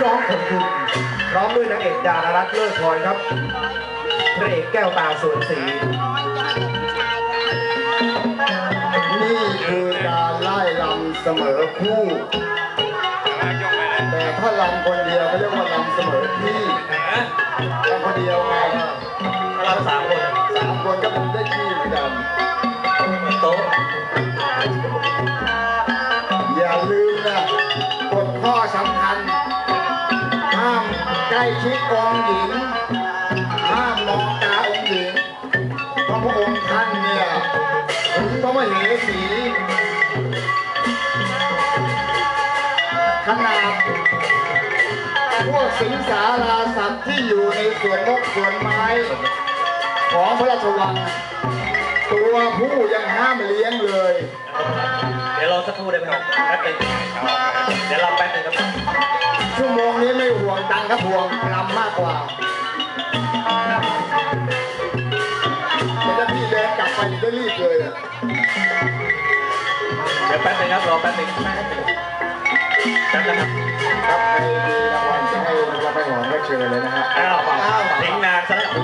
ร้องของคุณพร้อมด้วยนางเอกดารารัตน์เลิศพรครับพระเอกแก้วตาสวนศรีนี่คือการไล่ลำเสมอคู่ แต่ถ้าลำคนเดียวก็เรียกว่าลำเสมอที่ลำคนเดียวไงเราสามคนสามคนก็เป็นได้ที่เหมือนกันโต๊ะอย่าลืมนะกฎข้อสำคัญห้าม ใกล้ชิดองค์หญิง ห้ามมองตาองค์หญิงเพราะพระองค์ท่านเนี่ยถึงพระมเหสีขนาดพวกสิงสาราสัตว์ที่อยู่ในสวนนกสวนไม้ ของพระราชวัง ตัวผู้ยังห้ามเลี้ยงเลย เดี๋ยวรอสักครู่ได้ไหมครับแป๊บนึงเดี๋ยวเราแป๊บนึงครับชั่วโมง ดังครับพวงลำมากกว่าแล้วพี่แดงกลับไปจะรีบเลยนะเดี๋ยวแป๊บนึงครับรอแป๊บนึงแป๊บนึงแป๊นะครับครับใครมีรางวัลจะให้รางวัลไปหอมก็เชิญเลยนะฮะอ้าวอ้าวทิ้งนานซะแล้ว